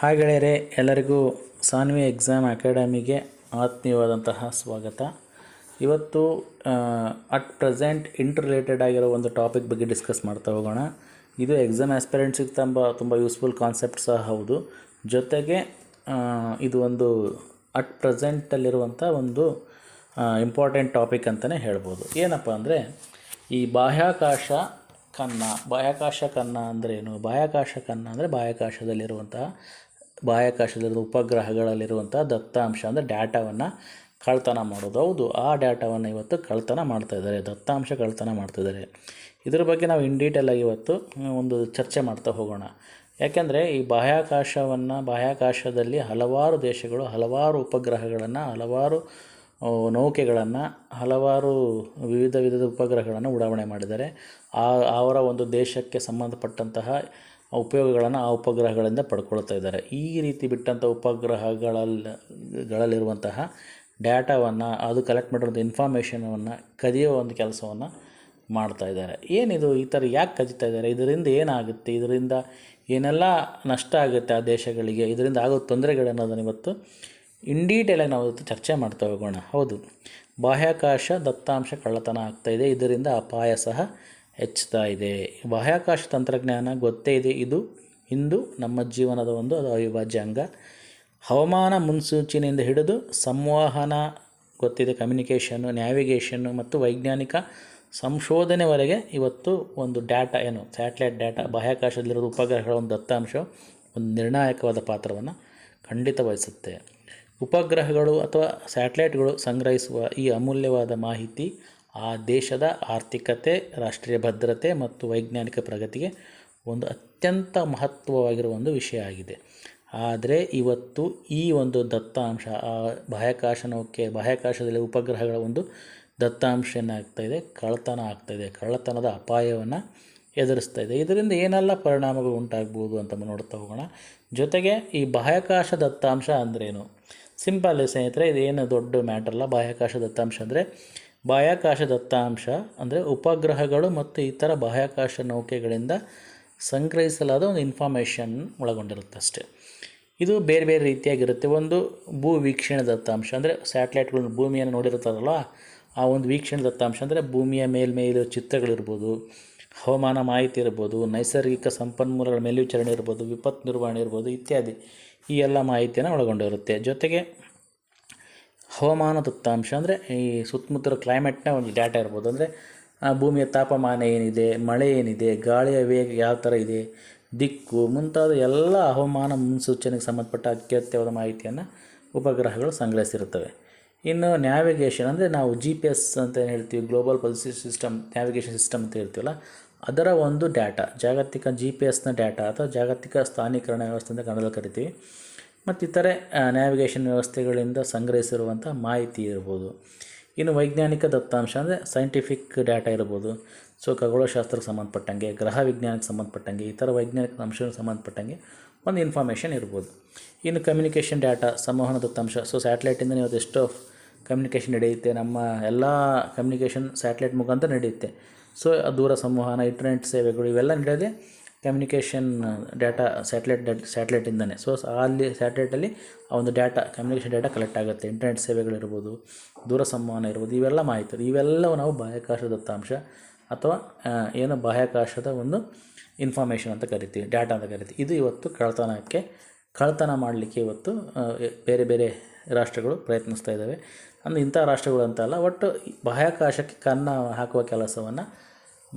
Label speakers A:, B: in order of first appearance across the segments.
A: Hi ಗೆಳೆಯರೆ, ಎಲ್ಲರಿಗೂ Saanvi exam ಅಕಾಡೆಮಿಗೆ ಆತ್ಮೀಯವಾದಂತಹ ಸ್ವಾಗತ. ಇವತ್ತು ಅಟ್ ಪ್ರೆಸೆಂಟ್ ಇಂಟರ್ ರಿಲೇಟೆಡ್ ಆಗಿರೋ ಒಂದು ಟಾಪಿಕ್ ಬಗ್ಗೆ ಡಿಸ್ಕಸ್ ಮಾಡ್ತಾ ಹೋಗೋಣ. ಇದು ಎಕ್ಸಾಮ್ ಆ್ಯಸ್ಪೆರೆಂಟ್ಸಿಗೆ ತುಂಬ ತುಂಬ ಯೂಸ್ಫುಲ್ ಕಾನ್ಸೆಪ್ಟ್ ಸಹ ಹೌದು. ಜೊತೆಗೆ ಇದು ಒಂದು ಅಟ್ ಪ್ರೆಸೆಂಟಲ್ಲಿರುವಂಥ ಒಂದು ಇಂಪಾರ್ಟೆಂಟ್ ಟಾಪಿಕ್ ಅಂತಲೇ ಹೇಳ್ಬೋದು. ಏನಪ್ಪ ಅಂದರೆ, ಈ ಬಾಹ್ಯಾಕಾಶ ಕನ್ನ ಬಾಹ್ಯಾಕಾಶ ಕನ್ನ ಅಂದರೆ ಏನು? ಬಾಹ್ಯಾಕಾಶ ಕನ್ನ ಅಂದರೆ ಬಾಹ್ಯಾಕಾಶದಲ್ಲಿರುವಂತಹ ಬಾಹ್ಯಾಕಾಶದಲ್ಲಿರುವ ಉಪಗ್ರಹಗಳಲ್ಲಿರುವಂಥ ದತ್ತಾಂಶ ಅಂದರೆ ಡ್ಯಾಟಾವನ್ನು ಕಳ್ತನ ಮಾಡೋದು. ಹೌದು, ಆ ಡ್ಯಾಟಾವನ್ನು ಇವತ್ತು ಕಳ್ತನ ಮಾಡ್ತಾ ಇದ್ದಾರೆ. ದತ್ತಾಂಶ ಕಳ್ತನ ಮಾಡ್ತಾ ಇದ್ದಾರೆ. ಇದ್ರ ಬಗ್ಗೆ ನಾವು ಇನ್ ಡೀಟೇಲ್ ಆಗಿ ಇವತ್ತು ಒಂದು ಚರ್ಚೆ ಮಾಡ್ತಾ ಹೋಗೋಣ. ಯಾಕೆಂದರೆ ಈ ಬಾಹ್ಯಾಕಾಶವನ್ನು, ಬಾಹ್ಯಾಕಾಶದಲ್ಲಿ ಹಲವಾರು ದೇಶಗಳು, ಹಲವಾರು ಉಪಗ್ರಹಗಳನ್ನು, ಹಲವಾರು ನೌಕೆಗಳನ್ನು, ಹಲವಾರು ವಿವಿಧ ವಿಧದ ಉಪಗ್ರಹಗಳನ್ನು ಉಡಾವಣೆ ಮಾಡಿದ್ದಾರೆ. ಆ, ಅವರ ಒಂದು ದೇಶಕ್ಕೆ ಸಂಬಂಧಪಟ್ಟಂತಹ ಉಪಯೋಗಗಳನ್ನು ಆ ಉಪಗ್ರಹಗಳಿಂದ ಪಡ್ಕೊಳ್ತಾ ಇದ್ದಾರೆ. ಈ ರೀತಿ ಬಿಟ್ಟಂಥ ಉಪಗ್ರಹಗಳಲ್ಲಿ ಗಳಲ್ಲಿರುವಂತಹ ಡೇಟಾವನ್ನು, ಅದು ಕಲೆಕ್ಟ್ ಮಾಡಿರುವಂಥ ಇನ್ಫಾರ್ಮೇಷನವನ್ನು ಕದಿಯೋ ಒಂದು ಕೆಲಸವನ್ನು ಮಾಡ್ತಾ ಇದ್ದಾರೆ. ಏನಿದು? ಈ ಥರ ಯಾಕೆ ಕದೀತಾ ಇದ್ದಾರೆ? ಇದರಿಂದ ಏನಾಗುತ್ತೆ? ಇದರಿಂದ ಏನೆಲ್ಲ ನಷ್ಟ ಆಗುತ್ತೆ ಆ ದೇಶಗಳಿಗೆ? ಇದರಿಂದ ಆಗೋ ತೊಂದರೆಗಳನ್ನೋದನ್ನು ಇವತ್ತು ಇನ್ ಡೀಟೇಲಾಗಿ ನಾವು ಚರ್ಚೆ ಮಾಡ್ತಾ ಹೋಗೋಣ. ಹೌದು. ಬಾಹ್ಯಾಕಾಶ ದತ್ತಾಂಶ ಕಳ್ಳತನ ಆಗ್ತಾ ಇದೆ. ಇದರಿಂದ ಅಪಾಯ ಸಹ ಹೆಚ್ಚುತ್ತಾ ಇದೆ. ಬಾಹ್ಯಾಕಾಶ ತಂತ್ರಜ್ಞಾನ ಗೊತ್ತೇ ಇದೆ. ಇದು ಇಂದು ನಮ್ಮ ಜೀವನದ ಒಂದು ಅವಿಭಾಜ್ಯ ಅಂಗ. ಹವಾಮಾನ ಮುನ್ಸೂಚನೆಯಿಂದ ಹಿಡಿದು ಸಂವಹನ, ಗೊತ್ತಿದೆ ಕಮ್ಯುನಿಕೇಷನ್ನು ನ್ಯಾವಿಗೇಷನ್ನು ಮತ್ತು ವೈಜ್ಞಾನಿಕ ಸಂಶೋಧನೆವರೆಗೆ ಇವತ್ತು ಒಂದು ಡ್ಯಾಟಾ ಏನು? ಸ್ಯಾಟಲೈಟ್ ಡ್ಯಾಟಾ ಬಾಹ್ಯಾಕಾಶದಲ್ಲಿರೋ ಉಪಗ್ರಹಗಳ ಒಂದು ದತ್ತಾಂಶ, ಒಂದು ನಿರ್ಣಾಯಕವಾದ ಪಾತ್ರವನ್ನು ಖಂಡಿತ ವಹಿಸುತ್ತೆ. ಉಪಗ್ರಹಗಳು ಅಥವಾ ಸ್ಯಾಟಲೈಟ್ಗಳು ಸಂಗ್ರಹಿಸುವ ಈ ಅಮೂಲ್ಯವಾದ ಮಾಹಿತಿ ಆ ದೇಶದ ಆರ್ಥಿಕತೆ, ರಾಷ್ಟ್ರೀಯ ಭದ್ರತೆ ಮತ್ತು ವೈಜ್ಞಾನಿಕ ಪ್ರಗತಿಗೆ ಒಂದು ಅತ್ಯಂತ ಮಹತ್ವವಾಗಿರುವ ಒಂದು ವಿಷಯ ಆಗಿದೆ. ಆದರೆ ಇವತ್ತು ಈ ಒಂದು ದತ್ತಾಂಶ, ಆ ಬಾಹ್ಯಾಕಾಶ ನೌಕೆ, ಬಾಹ್ಯಾಕಾಶದಲ್ಲಿ ಉಪಗ್ರಹಗಳ ಒಂದು ದತ್ತಾಂಶ ಏನಾಗ್ತಾ ಇದೆ? ಕಳ್ಳತನ ಆಗ್ತಾ ಇದೆ. ಕಳ್ಳತನದ ಅಪಾಯವನ್ನು ಎದುರಿಸ್ತಾ ಇದೆ. ಇದರಿಂದ ಏನೆಲ್ಲ ಪರಿಣಾಮಗಳು ಉಂಟಾಗ್ಬೋದು ಅಂತ ನೋಡ್ತಾ ಹೋಗೋಣ. ಜೊತೆಗೆ ಈ ಬಾಹ್ಯಾಕಾಶ ದತ್ತಾಂಶ ಅಂದ್ರೇನು? ಸಿಂಪಲ್ ಸ್ನೇಹಿತರೆ, ಇದೇನು ದೊಡ್ಡ ಮ್ಯಾಟ್ರಲ್ಲ ಬಾಹ್ಯಾಕಾಶ ದತ್ತಾಂಶ ಅಂದರೆ ಬಾಹ್ಯಾಕಾಶ ದತ್ತಾಂಶ ಅಂದರೆ ಉಪಗ್ರಹಗಳು ಮತ್ತು ಇತರ ಬಾಹ್ಯಾಕಾಶ ನೌಕೆಗಳಿಂದ ಸಂಗ್ರಹಿಸಲಾದ ಒಂದು ಇನ್ಫಾರ್ಮೇಷನ್ ಒಳಗೊಂಡಿರುತ್ತೆ ಅಷ್ಟೇ ಇದು ಬೇರೆ ಬೇರೆ ರೀತಿಯಾಗಿರುತ್ತೆ. ಒಂದು ಭೂ ವೀಕ್ಷಣೆ ದತ್ತಾಂಶ ಅಂದರೆ ಸ್ಯಾಟ್ಲೈಟ್ಗಳು ಭೂಮಿಯನ್ನು ನೋಡಿರ್ತಾರಲ್ಲ ಆ ಒಂದು ವೀಕ್ಷಣೆ ದತ್ತಾಂಶ ಅಂದರೆ ಭೂಮಿಯ ಮೇಲ್ಮೇಲೆ ಚಿತ್ರಗಳಿರ್ಬೋದು, ಹವಾಮಾನ ಮಾಹಿತಿ ಇರ್ಬೋದು, ನೈಸರ್ಗಿಕ ಸಂಪನ್ಮೂಲಗಳ ಮೇಲ್ವಿಚಾರಣೆ ಇರ್ಬೋದು, ವಿಪತ್ತು ನಿರ್ವಹಣೆ ಇರ್ಬೋದು ಇತ್ಯಾದಿ ಈ ಎಲ್ಲ ಮಾಹಿತಿಯನ್ನು ಒಳಗೊಂಡಿರುತ್ತೆ. ಜೊತೆಗೆ ಹವಾಮಾನ ದತ್ತಾಂಶ ಅಂದರೆ ಈ ಸುತ್ತಮುತ್ತಲ ಕ್ಲೈಮೇಟ್ನ ಒಂದು ಡಾಟಾ ಇರ್ಬೋದು. ಅಂದರೆ ಭೂಮಿಯ ತಾಪಮಾನ ಏನಿದೆ, ಮಳೆ ಏನಿದೆ, ಗಾಳಿಯ ವೇಗ ಯಾವ ಥರ ಇದೆ, ದಿಕ್ಕು ಮುಂತಾದ ಎಲ್ಲ ಹವಾಮಾನ ಮುನ್ಸೂಚನೆಗೆ ಸಂಬಂಧಪಟ್ಟ ಅತ್ಯತ್ಯವಾದ ಮಾಹಿತಿಯನ್ನು ಉಪಗ್ರಹಗಳು ಸಂಗ್ರಹಿಸಿರುತ್ತವೆ. ಇನ್ನು ನ್ಯಾವಿಗೇಷನ್ ಅಂದರೆ ನಾವು ಜಿ ಪಿ ಎಸ್ ಅಂತ ಏನು ಹೇಳ್ತೀವಿ ಗ್ಲೋಬಲ್ ಪಲ್ಸಿ ಸಿಸ್ಟಮ್ ನ್ಯಾವಿಗೇಷನ್ ಸಿಸ್ಟಮ್ ಅಂತ ಹೇಳ್ತೀವಲ್ಲ, ಅದರ ಒಂದು ಡೇಟಾ ಜಾಗತಿಕ ಜಿ ಪಿ ಎಸ್ನ ಡೇಟಾ ಅಥವಾ ಜಾಗತಿಕ ಸ್ಥಾನೀಕರಣ ವ್ಯವಸ್ಥೆ ಅಂತ ಕನ್ನಡದಲ್ಲಿ ಕರಿತೀವಿ. ಮತ್ತು ಇತರೆ ನ್ಯಾವಿಗೇಷನ್ ವ್ಯವಸ್ಥೆಗಳಿಂದ ಸಂಗ್ರಹಿಸಿರುವಂಥ ಮಾಹಿತಿ ಇರ್ಬೋದು. ಇನ್ನು ವೈಜ್ಞಾನಿಕ ದತ್ತಾಂಶ ಅಂದರೆ ಸೈಂಟಿಫಿಕ್ ಡಾಟಾ ಇರ್ಬೋದು. ಸೊ ಖಗೋಳಶಾಸ್ತ್ರಕ್ಕೆ ಸಂಬಂಧಪಟ್ಟಂಗೆ, ಗ್ರಹ ವಿಜ್ಞಾನಕ್ಕೆ ಸಂಬಂಧಪಟ್ಟಂಗೆ, ಇತರ ವೈಜ್ಞಾನಿಕ ಅಂಶಗಳಿಗೆ ಸಂಬಂಧಪಟ್ಟಂಗೆ ಒಂದು ಇನ್ಫಾರ್ಮೇಷನ್ ಇರ್ಬೋದು. ಇನ್ನು ಕಮ್ಯುನಿಕೇಷನ್ ಡೇಟಾ ಸಂವಹನ ದತ್ತಾಂಶ. ಸೊ ಸ್ಯಾಟಲೈಟಿಂದ ನೀವು ಎಷ್ಟೋ ಕಮ್ಯುನಿಕೇಷನ್ ನಡೆಯುತ್ತೆ. ನಮ್ಮ ಎಲ್ಲ ಕಮ್ಯುನಿಕೇಷನ್ ಸ್ಯಾಟ್ಲೈಟ್ ಮುಖಾಂತರ ನಡೆಯುತ್ತೆ. ಸೊ ದೂರ ಸಂವಹನ ಇಂಟರ್ನೆಟ್ ಸೇವೆಗಳು ಇವೆಲ್ಲ ನಡೆಯೋದೇ ಕಮ್ಯುನಿಕೇಷನ್ ಡೇಟಾ ಸ್ಯಾಟಲೈಟ್ ಸ್ಯಾಟ್ಲೈಟಿಂದನೇ ಸೊ ಅಲ್ಲಿ ಸ್ಯಾಟಲೈಟಲ್ಲಿ ಆ ಒಂದು ಡೇಟಾ ಕಮ್ಯುನಿಕೇಷನ್ ಡೇಟಾ ಕಲೆಕ್ಟ್ ಆಗುತ್ತೆ. ಇಂಟರ್ನೆಟ್ ಸೇವೆಗಳಿರ್ಬೋದು ದೂರ ಸಂವಹನ ಇರ್ಬೋದು, ಇವೆಲ್ಲ ಮಾಹಿತಿ ಇವೆಲ್ಲವೂ ನಾವು ಬಾಹ್ಯಾಕಾಶ ದತ್ತಾಂಶ ಅಥವಾ ಏನು ಬಾಹ್ಯಾಕಾಶದ ಒಂದು ಇನ್ಫಾರ್ಮೇಷನ್ ಅಂತ ಕರಿತೀವಿ ಡೇಟಾ ಅಂತ ಕರಿತೀವಿ. ಇದು ಇವತ್ತು ಕಳ್ತನಕ್ಕೆ, ಕಳ್ತನ ಮಾಡಲಿಕ್ಕೆ ಇವತ್ತು ಬೇರೆ ಬೇರೆ ರಾಷ್ಟ್ರಗಳು ಪ್ರಯತ್ನಿಸ್ತಾ ಇದ್ದಾವೆ. ಅಂದರೆ ಇಂಥ ರಾಷ್ಟ್ರಗಳು ಅಂತ ಅಲ್ಲ, ಒಟ್ಟು ಬಾಹ್ಯಾಕಾಶಕ್ಕೆ ಕನ್ನ ಹಾಕುವ ಕೆಲಸವನ್ನು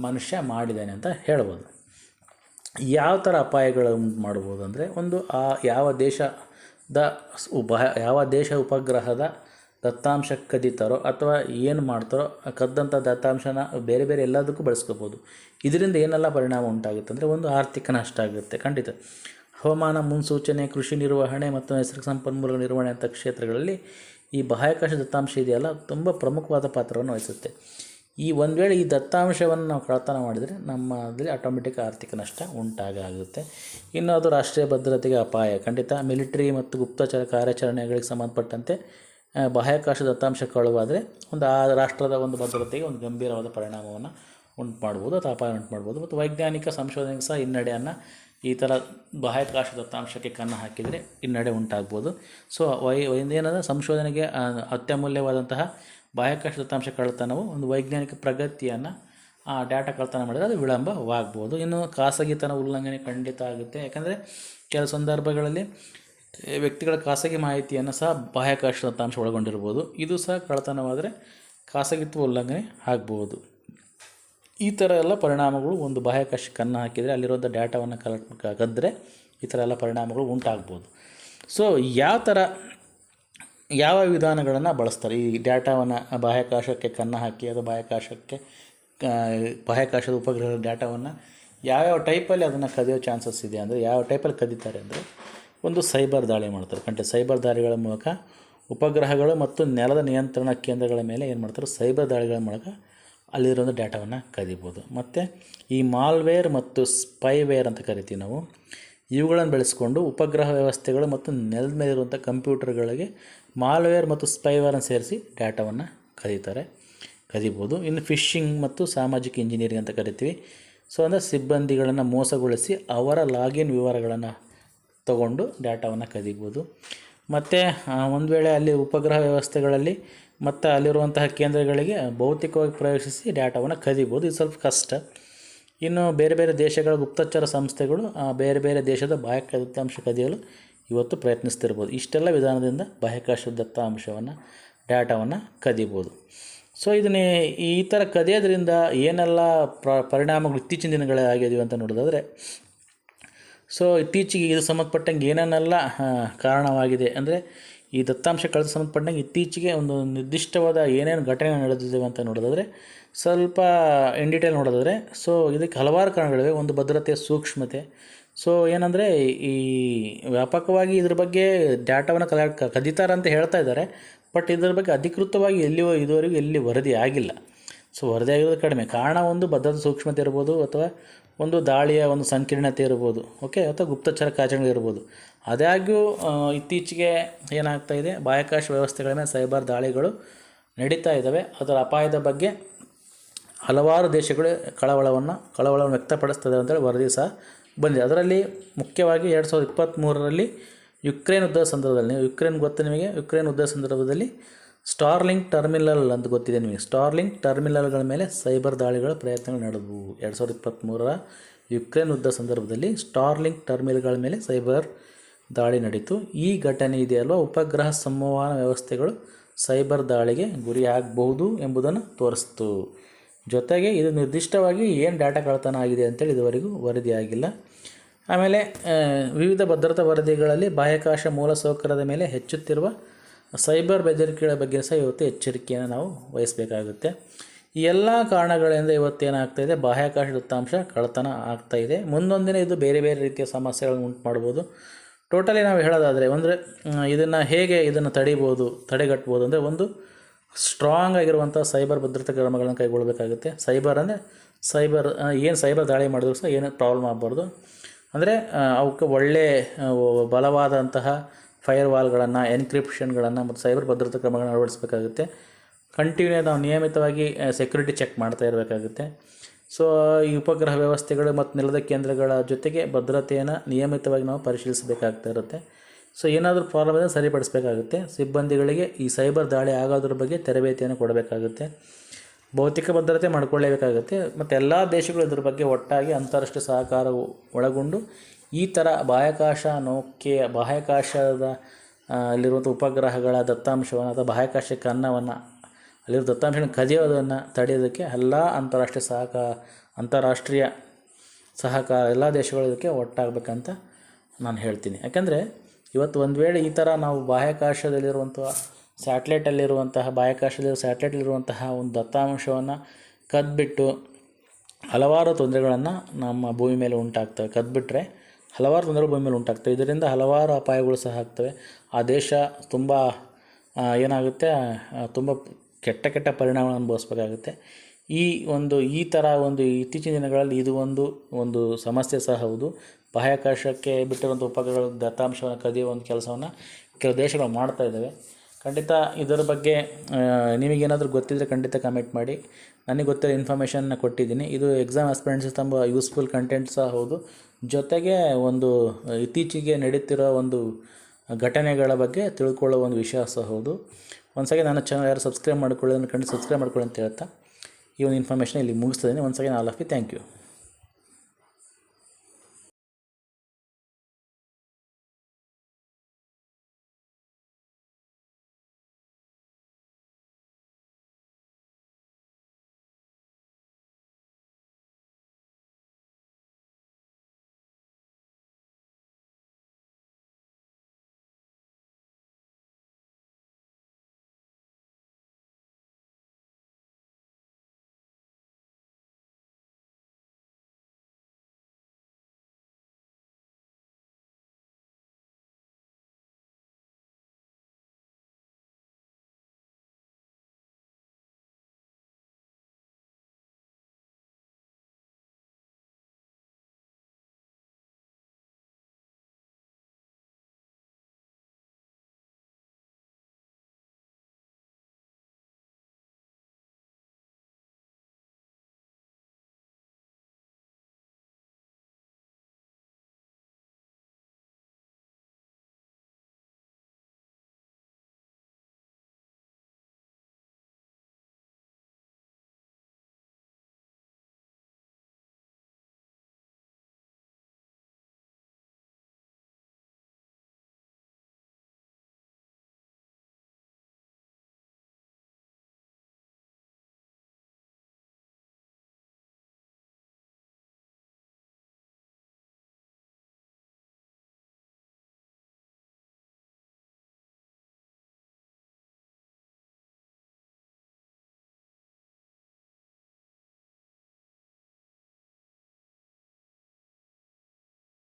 A: ಮನುಷ್ಯ ಮಾಡಿದ್ದಾನೆ ಅಂತ ಹೇಳ್ಬೋದು. ಯಾವ ಥರ ಅಪಾಯಗಳು ಉಂಟು ಮಾಡ್ಬೋದು ಅಂದರೆ ಒಂದು, ಆ ಯಾವ ದೇಶದ ಉಪ, ಯಾವ ದೇಶ ಉಪಗ್ರಹದ ದತ್ತಾಂಶ ಕದೀತಾರೋ ಅಥವಾ ಏನು ಮಾಡ್ತಾರೋ ಕದ್ದಂಥ ದತ್ತಾಂಶನ ಬೇರೆ ಬೇರೆ ಎಲ್ಲದಕ್ಕೂ ಬಳಸ್ಕೋಬೋದು. ಇದರಿಂದ ಏನೆಲ್ಲ ಪರಿಣಾಮ ಉಂಟಾಗುತ್ತೆ ಅಂದರೆ ಒಂದು ಆರ್ಥಿಕ ನಷ್ಟ ಆಗುತ್ತೆ, ಖಂಡಿತ. ಹವಾಮಾನ ಮುನ್ಸೂಚನೆ, ಕೃಷಿ ನಿರ್ವಹಣೆ ಮತ್ತು ನೈಸರ್ಗಿಕ ಸಂಪನ್ಮೂಲ ನಿರ್ವಹಣೆ ಅಂಥ ಕ್ಷೇತ್ರಗಳಲ್ಲಿ ಈ ಬಾಹ್ಯಾಕಾಶ ದತ್ತಾಂಶ ಇದೆಯಲ್ಲ, ತುಂಬ ಪ್ರಮುಖವಾದ ಪಾತ್ರವನ್ನು ವಹಿಸುತ್ತೆ. ಈ ಒಂದು ವೇಳೆ ಈ ದತ್ತಾಂಶವನ್ನು ನಾವು ಕಳ್ಳತನ ಮಾಡಿದರೆ ನಮ್ಮಲ್ಲಿ ಆಟೋಮೆಟಿಕ್ ಆರ್ಥಿಕ ನಷ್ಟ ಉಂಟಾಗುತ್ತೆ ಇನ್ನು ಅದು ರಾಷ್ಟ್ರೀಯ ಭದ್ರತೆಗೆ ಅಪಾಯ. ಖಂಡಿತ ಮಿಲಿಟರಿ ಮತ್ತು ಗುಪ್ತಚರ ಕಾರ್ಯಾಚರಣೆಗಳಿಗೆ ಸಂಬಂಧಪಟ್ಟಂತೆ ಬಾಹ್ಯಾಕಾಶ ದತ್ತಾಂಶ ಕಳುವಾದರೆ ಒಂದು ಆ ರಾಷ್ಟ್ರದ ಒಂದು ಭದ್ರತೆಗೆ ಒಂದು ಗಂಭೀರವಾದ ಪರಿಣಾಮವನ್ನು ಉಂಟು ಮಾಡ್ಬೋದು ಅಥವಾ ಅಪಾಯ ಉಂಟು ಮಾಡ್ಬೋದು ಮತ್ತು ವೈಜ್ಞಾನಿಕ ಸಂಶೋಧನೆಗೆ ಸಹ ಹಿನ್ನಡೆಯನ್ನು ಈ ಥರ ಬಾಹ್ಯಾಕಾಶ ದತ್ತಾಂಶಕ್ಕೆ ಕಣ್ಣು ಹಾಕಿದರೆ ಹಿನ್ನಡೆ ಉಂಟಾಗ್ಬೋದು. ಸೊ ವೈ ಏನಂದರೆ ಸಂಶೋಧನೆಗೆ ಅತ್ಯಮೂಲ್ಯವಾದಂತಹ ಬಾಹ್ಯಾಕಾಶ ದತ್ತಾಂಶ ಕಳ್ಳತನವು ಒಂದು ವೈಜ್ಞಾನಿಕ ಪ್ರಗತಿಯನ್ನು, ಆ ಡಾಟಾ ಕಳ್ತನ ಮಾಡಿದರೆ ಅದು ವಿಳಂಬವಾಗ್ಬೋದು. ಇನ್ನು ಖಾಸಗಿತನ ಉಲ್ಲಂಘನೆ ಖಂಡಿತ ಆಗುತ್ತೆ. ಯಾಕಂದರೆ ಕೆಲವು ಸಂದರ್ಭಗಳಲ್ಲಿ ವ್ಯಕ್ತಿಗಳ ಖಾಸಗಿ ಮಾಹಿತಿಯನ್ನು ಸಹ ಬಾಹ್ಯಾಕಾಶ ದತ್ತಾಂಶ ಒಳಗೊಂಡಿರ್ಬೋದು. ಇದು ಸಹ ಕಳ್ಳತನವಾದರೆ ಖಾಸಗಿತ್ವ ಉಲ್ಲಂಘನೆ ಆಗ್ಬೋದು. ಈ ಥರ ಎಲ್ಲ ಪರಿಣಾಮಗಳು ಒಂದು ಬಾಹ್ಯಾಕಾಶಕ್ಕೆ ಕನ್ನ ಹಾಕಿದರೆ ಅಲ್ಲಿರುವಂಥ ಡಾಟಾವನ್ನು ಕಲೆಕ್ಟ್ ಕದ್ದರೆ ಈ ಥರ ಎಲ್ಲ ಪರಿಣಾಮಗಳು ಉಂಟಾಗ್ಬೋದು. ಸೊ ಯಾವ ಥರ ಯಾವ ವಿಧಾನಗಳನ್ನು ಬಳಸ್ತಾರೆ? ಈ ಡ್ಯಾಟಾವನ್ನು ಬಾಹ್ಯಾಕಾಶಕ್ಕೆ ಕನ್ನ ಹಾಕಿ ಅದು ಬಾಹ್ಯಾಕಾಶಕ್ಕೆ ಬಾಹ್ಯಾಕಾಶದ ಉಪಗ್ರಹದ ಡ್ಯಾಟಾವನ್ನು ಯಾವ್ಯಾವ ಟೈಪಲ್ಲಿ ಅದನ್ನು ಕದಿಯೋ ಚಾನ್ಸಸ್ ಇದೆ ಅಂದರೆ ಯಾವ ಟೈಪಲ್ಲಿ ಕದೀತಾರೆ ಅಂದರೆ ಒಂದು ಸೈಬರ್ ದಾಳಿ ಮಾಡ್ತಾರೆ. ಕಂಟೆ ಸೈಬರ್ ದಾಳಿಗಳ ಮೂಲಕ ಉಪಗ್ರಹಗಳು ಮತ್ತು ನೆಲದ ನಿಯಂತ್ರಣ ಕೇಂದ್ರಗಳ ಮೇಲೆ ಏನು ಮಾಡ್ತಾರೆ? ಸೈಬರ್ ದಾಳಿಗಳ ಮೂಲಕ ಅಲ್ಲಿರೋ ಡಾಟಾವನ್ನು ಕದಿಬೋದು. ಮತ್ತು ಈ ಮಾಲ್ವೇರ್ ಮತ್ತು ಸ್ಪೈವೇರ್ ಅಂತ ಕರಿತೀವಿ ನಾವು, ಇವುಗಳನ್ನು ಬೆಳೆಸ್ಕೊಂಡು ಉಪಗ್ರಹ ವ್ಯವಸ್ಥೆಗಳು ಮತ್ತು ನೆಲದ ಮೇಲಿರುವಂಥ ಕಂಪ್ಯೂಟರ್ಗಳಿಗೆ ಮಾಲ್ವೇರ್ ಮತ್ತು ಸ್ಪೈವೇರನ್ನು ಸೇರಿಸಿ ಡಾಟಾವನ್ನು ಕದೀತಾರೆ, ಕದಿಬೋದು. ಇನ್ನು ಫಿಶಿಂಗ್ ಮತ್ತು ಸಾಮಾಜಿಕ ಇಂಜಿನಿಯರಿಂಗ್ ಅಂತ ಕರಿತೀವಿ. ಸೊ ಅಂದರೆ ಸಿಬ್ಬಂದಿಗಳನ್ನು ಮೋಸಗೊಳಿಸಿ ಅವರ ಲಾಗಿನ್ ವಿವರಗಳನ್ನು ತಗೊಂಡು ಡಾಟಾವನ್ನು ಕದಿಬೋದು. ಮತ್ತು ಒಂದು ವೇಳೆ ಅಲ್ಲಿ ಉಪಗ್ರಹ ವ್ಯವಸ್ಥೆಗಳಲ್ಲಿ ಮತ್ತು ಅಲ್ಲಿರುವಂತಹ ಕೇಂದ್ರಗಳಿಗೆ ಭೌತಿಕವಾಗಿ ಪ್ರವೇಶಿಸಿ ಡಾಟಾವನ್ನು ಕದಿಬೋದು. ಇದು ಸ್ವಲ್ಪ ಕಷ್ಟ. ಇನ್ನು ಬೇರೆ ಬೇರೆ ದೇಶಗಳ ಗುಪ್ತಚರ ಸಂಸ್ಥೆಗಳು ಬೇರೆ ಬೇರೆ ದೇಶದ ಬಾಹ್ಯ ದತ್ತಾಂಶ ಕದಿಯಲು ಇವತ್ತು ಪ್ರಯತ್ನಿಸ್ತಿರ್ಬೋದು. ಇಷ್ಟೆಲ್ಲ ವಿಧಾನದಿಂದ ಬಾಹ್ಯಾಕಾಶ ದತ್ತಾಂಶವನ್ನು ಡಾಟಾವನ್ನು ಕದಿಬೋದು. ಸೊ ಇದನ್ನೇ ಈ ಥರ ಕದಿಯೋದ್ರಿಂದ ಏನೆಲ್ಲ ಪ್ರ, ಪರಿಣಾಮಗಳು ಇತ್ತೀಚಿನ ದಿನಗಳೇ ಆಗಿದೀವಿ ಅಂತ ನೋಡೋದಾದರೆ ಸೊ ಇತ್ತೀಚೆಗೆ ಇದು ಸಂಬಂಧಪಟ್ಟಂಗೆ ಏನೇನೆಲ್ಲ ಕಾರಣವಾಗಿದೆ ಅಂದರೆ, ಈ ದತ್ತಾಂಶ ಕಳೆದ ಸಂಬಂಧಪಟ್ಟಂಗೆ ಇತ್ತೀಚೆಗೆ ಒಂದು ನಿರ್ದಿಷ್ಟವಾದ ಏನೇನು ಘಟನೆ ನಡೆದಿದ್ದೇವೆ ಅಂತ ನೋಡೋದಾದರೆ, ಸ್ವಲ್ಪ ಇನ್ ಡೀಟೇಲ್ ನೋಡೋದಾದರೆ ಸೊ ಇದಕ್ಕೆ ಹಲವಾರು ಕಾರಣಗಳಿವೆ. ಒಂದು ಭದ್ರತೆಯ ಸೂಕ್ಷ್ಮತೆ ಸೊ ಏನಂದರೆ ಈ ವ್ಯಾಪಕವಾಗಿ ಇದ್ರ ಬಗ್ಗೆ ಡಾಟಾವನ್ನು ಕಲೆ ಕದೀತಾರೆ ಅಂತ ಹೇಳ್ತಾ ಇದ್ದಾರೆ. ಬಟ್ ಇದ್ರ ಬಗ್ಗೆ ಅಧಿಕೃತವಾಗಿ ಎಲ್ಲಿಯೂ ಇದುವರೆಗೂ ಎಲ್ಲಿ ವರದಿ ಆಗಿಲ್ಲ. ಸೊ ವರದಿ ಆಗಿರೋದು ಕಡಿಮೆ. ಕಾರಣ ಒಂದು ಭದ್ರತಾ ಸೂಕ್ಷ್ಮತೆ ಇರ್ಬೋದು ಅಥವಾ ಒಂದು ದಾಳಿಯ ಒಂದು ಸಂಕೀರ್ಣತೆ ಇರ್ಬೋದು. ಓಕೆ ಅಥವಾ ಗುಪ್ತಚರ ಕಾರ್ಯಾಚರಣೆ ಇರ್ಬೋದು. ಆದಾಗ್ಯೂ ಇತ್ತೀಚೆಗೆ ಏನಾಗ್ತಾ ಇದೆ? ಬಾಹ್ಯಾಕಾಶ ವ್ಯವಸ್ಥೆಗಳ ಮೇಲೆ ಸೈಬರ್ ದಾಳಿಗಳು ನಡೀತಾ ಇದ್ದಾವೆ. ಅದರ ಅಪಾಯದ ಬಗ್ಗೆ ಹಲವಾರು ದೇಶಗಳು ಕಳವಳವನ್ನು ಕಳವಳವನ್ನು ವ್ಯಕ್ತಪಡಿಸ್ತದೆ ಅಂತೇಳಿ ವರದಿ ಸಹ ಬಂದಿದೆ. ಅದರಲ್ಲಿ ಮುಖ್ಯವಾಗಿ ಎರಡು ಸಾವಿರದ ಇಪ್ಪತ್ತ್ಮೂರರಲ್ಲಿ ಯುಕ್ರೇನ್ ಯುದ್ಧ ಸಂದರ್ಭದಲ್ಲಿ ಯುಕ್ರೇನ್ ಗೊತ್ತು ನಿಮಗೆ? ಯುಕ್ರೇನ್ ಯುದ್ಧ ಸಂದರ್ಭದಲ್ಲಿ ಸ್ಟಾರ್ಲಿಂಕ್ ಟರ್ಮಿನಲ್ ಅಂತ ಗೊತ್ತಿದೆ ನಿಮಗೆ. ಸ್ಟಾರ್ಲಿಂಕ್ ಟರ್ಮಿನಲ್ಗಳ ಮೇಲೆ ಸೈಬರ್ ದಾಳಿಗಳ ಪ್ರಯತ್ನಗಳು ನಡೆದವು. ಎರಡು ಸಾವಿರದ ಇಪ್ಪತ್ತ್ಮೂರರ ಯುಕ್ರೇನ್ ಯುದ್ಧ ಸಂದರ್ಭದಲ್ಲಿ ಸ್ಟಾರ್ಲಿಂಕ್ ಟರ್ಮಿನಲ್ಗಳ ಮೇಲೆ ಸೈಬರ್ ದಾಳಿ ನಡೀತು. ಈ ಘಟನೆ ಇದೆಯಲ್ವ? ಉಪಗ್ರಹ ಸಂವಹನ ವ್ಯವಸ್ಥೆಗಳು ಸೈಬರ್ ದಾಳಿಗೆ ಗುರಿಯಾಗಬಹುದು ಎಂಬುದನ್ನು ತೋರಿಸ್ತು. ಜೊತೆಗೆ ಇದು ನಿರ್ದಿಷ್ಟವಾಗಿ ಏನು ಡಾಟಾ ಕಳ್ಳತನ ಆಗಿದೆ ಅಂತೇಳಿ ಇದುವರೆಗೂ ವರದಿಯಾಗಿಲ್ಲ. ಆಮೇಲೆ ವಿವಿಧ ಭದ್ರತಾ ವರದಿಗಳಲ್ಲಿ ಬಾಹ್ಯಾಕಾಶ ಮೂಲಸೌಕರ್ಯದ ಮೇಲೆ ಹೆಚ್ಚುತ್ತಿರುವ ಸೈಬರ್ ಬೆದರಿಕೆಗಳ ಬಗ್ಗೆ ಸಹ ಇವತ್ತು ಎಚ್ಚರಿಕೆಯನ್ನು ನಾವು ವಹಿಸಬೇಕಾಗುತ್ತೆ. ಈ ಎಲ್ಲ ಕಾರಣಗಳಿಂದ ಇವತ್ತೇನಾಗ್ತಾ ಇದೆ, ಬಾಹ್ಯಾಕಾಶ ದತ್ತಾಂಶ ಕಳ್ಳತನ ಆಗ್ತಾ ಇದೆ. ಮುಂದೊಂದಿನ ಇದು ಬೇರೆ ಬೇರೆ ರೀತಿಯ ಸಮಸ್ಯೆಗಳನ್ನು ಉಂಟು ಮಾಡ್ಬೋದು ಟೋಟಲಿ ನಾವು ಹೇಳೋದಾದರೆ ಅಂದರೆ ಇದನ್ನು ಹೇಗೆ ಇದನ್ನು ತಡಿಬೋದು, ತಡೆಗಟ್ಬೋದು ಅಂದರೆ ಒಂದು ಸ್ಟ್ರಾಂಗ್ ಆಗಿರುವಂಥ ಸೈಬರ್ ಭದ್ರತಾ ಕ್ರಮಗಳನ್ನು ಕೈಗೊಳ್ಳಬೇಕಾಗುತ್ತೆ ಸೈಬರ್ ಅಂದರೆ ಸೈಬರ್ ಏನು ಸೈಬರ್ ದಾಳಿ ಮಾಡಿದ್ರು ಸಹ ಏನು ಪ್ರಾಬ್ಲಮ್ ಆಗಬಾರ್ದು. ಅಂದರೆ ಅವಕ್ಕೆ ಒಳ್ಳೆ ಬಲವಾದಂತಹ ಫೈರ್ ವಾಲ್ಗಳನ್ನು ಎನ್ಕ್ರಿಪ್ಷನ್ಗಳನ್ನು ಮತ್ತು ಸೈಬರ್ ಭದ್ರತಾ ಕ್ರಮಗಳನ್ನು ಅಳವಡಿಸಬೇಕಾಗುತ್ತೆ. ಕಂಟಿನ್ಯೂ ನಾವು ನಿಯಮಿತವಾಗಿ ಸೆಕ್ಯೂರಿಟಿ ಚೆಕ್ ಮಾಡ್ತಾ ಇರಬೇಕಾಗುತ್ತೆ. ಸೊ, ಈ ಉಪಗ್ರಹ ವ್ಯವಸ್ಥೆಗಳು ಮತ್ತು ನೆಲದ ಕೇಂದ್ರಗಳ ಜೊತೆಗೆ ಭದ್ರತೆಯನ್ನು ನಿಯಮಿತವಾಗಿ ನಾವು ಪರಿಶೀಲಿಸಬೇಕಾಗ್ತಾ ಇರುತ್ತೆ. ಸೊ ಏನಾದರೂ ಪ್ರಾಬ್ಲಮ್ ಇದ್ದರೆ ಸರಿಪಡಿಸಬೇಕಾಗುತ್ತೆ. ಸಿಬ್ಬಂದಿಗಳಿಗೆ ಈ ಸೈಬರ್ ದಾಳಿ ಆಗೋದ್ರ ಬಗ್ಗೆ ತರಬೇತಿಯನ್ನು ಕೊಡಬೇಕಾಗುತ್ತೆ. ಭೌತಿಕ ಭದ್ರತೆ ಮಾಡಿಕೊಳ್ಳೇಬೇಕಾಗುತ್ತೆ. ಮತ್ತು ಎಲ್ಲ ದೇಶಗಳು ಇದ್ರ ಬಗ್ಗೆ ಒಟ್ಟಾಗಿ ಅಂತಾರಾಷ್ಟ್ರೀಯ ಸಹಕಾರ ಒಳಗೊಂಡು ಈ ಥರ ಬಾಹ್ಯಾಕಾಶ ನೌಕೆಯ ಬಾಹ್ಯಾಕಾಶದ ಅಲ್ಲಿರುವಂಥ ಉಪಗ್ರಹಗಳ ದತ್ತಾಂಶವನ್ನು ಅಥವಾ ಬಾಹ್ಯಾಕಾಶಕ್ಕೆ ಕನ್ನವನ್ನು ಅಲ್ಲಿರೋ ದತ್ತಾಂಶನ ಕದಿಯೋದನ್ನು ತಡೆಯೋದಕ್ಕೆ ಎಲ್ಲ ಅಂತಾರಾಷ್ಟ್ರೀಯ ಸಹಕಾರ ಅಂತಾರಾಷ್ಟ್ರೀಯ ಸಹಕಾರ ಎಲ್ಲ ದೇಶಗಳು ಇದಕ್ಕೆ ಒಟ್ಟಾಗಬೇಕಂತ ನಾನು ಹೇಳ್ತೀನಿ. ಯಾಕಂದರೆ ಇವತ್ತು ಒಂದು ವೇಳೆ ಈ ಥರ ನಾವು ಬಾಹ್ಯಾಕಾಶದಲ್ಲಿರುವಂಥ ಸ್ಯಾಟ್ಲೈಟಲ್ಲಿರುವಂತಹ ಬಾಹ್ಯಾಕಾಶದಲ್ಲಿರುವ ಸ್ಯಾಟ್ಲೈಟಲ್ಲಿರುವಂತಹ ಒಂದು ದತ್ತಾಂಶವನ್ನು ಕದ್ಬಿಟ್ಟು ಹಲವಾರು ತೊಂದರೆಗಳನ್ನು ನಮ್ಮ ಭೂಮಿ ಮೇಲೆ ಉಂಟಾಗ್ತವೆ. ಕದ್ಬಿಟ್ರೆ ಹಲವಾರು ತೊಂದರೆಗಳು ಭೂಮಿ ಮೇಲೆ ಉಂಟಾಗ್ತವೆ. ಇದರಿಂದ ಹಲವಾರು ಅಪಾಯಗಳು ಸಹ ಆಗ್ತವೆ. ಆ ದೇಶ ತುಂಬ ಏನಾಗುತ್ತೆ? ತುಂಬ ಕೆಟ್ಟ ಕೆಟ್ಟ ಪರಿಣಾಮ ಅನುಭವಿಸ್ಬೇಕಾಗುತ್ತೆ. ಈ ಒಂದು, ಈ ಥರ ಒಂದು ಇತ್ತೀಚಿನ ದಿನಗಳಲ್ಲಿ ಇದು ಒಂದು ಒಂದು ಸಮಸ್ಯೆ ಸಹ ಹೌದು. ಬಾಹ್ಯಾಕಾಶಕ್ಕೆ ಬಿಟ್ಟಿರುವಂಥ ಉಪಗ್ರಹಗಳ, ದತ್ತಾಂಶವನ್ನು ಕದಿಯುವ ಒಂದು ಕೆಲಸವನ್ನು ಕೆಲವು ದೇಶಗಳು ಮಾಡ್ತಾ ಇದ್ದಾವೆ. ಖಂಡಿತ ಇದರ ಬಗ್ಗೆ ನಿಮಗೇನಾದರೂ ಗೊತ್ತಿದ್ದರೆ ಖಂಡಿತ ಕಮೆಂಟ್ ಮಾಡಿ. ನನಗೆ ಗೊತ್ತಿರೋ ಇನ್ಫಾರ್ಮೇಷನ್ನ ಕೊಟ್ಟಿದ್ದೀನಿ. ಇದು ಎಕ್ಸಾಮ್ ಆಸ್ಪಿರೆಂಟ್ಸ್ ತುಂಬ ಯೂಸ್ಫುಲ್ ಕಂಟೆಂಟ್ ಸಹ ಹೌದು. ಜೊತೆಗೆ ಒಂದು, ಇತ್ತೀಚೆಗೆ ನಡೀತಿರೋ ಒಂದು ಘಟನೆಗಳ ಬಗ್ಗೆ ತಿಳ್ಕೊಳ್ಳೋ ಒಂದು ವಿಷಯ ಸಹ ಹೌದು. ಒಂದ್ಸಲ ನನ್ನ ಚಾನಲ್ ಯಾರು ಸಬ್ಸ್ಕ್ರೈಬ್ ಮಾಡ್ಕೊಳ್ಳೋದನ್ನು ಕಂಡು ಸಬ್ಸ್ಕ್ರೈಬ್ ಮಾಡ್ಕೊಳ್ಳಿ ಅಂತ ಹೇಳ್ತಾ ಈ ಒಂದು ಇನ್ಫಾರ್ಮೇಷನ್ ಇಲ್ಲಿ ಮುಗಿಸ್ತಿದ್ದೀನಿ ಒಂದು ಸಲ ಆಲ್ ಥ್ಯಾಂಕ್ ಯು.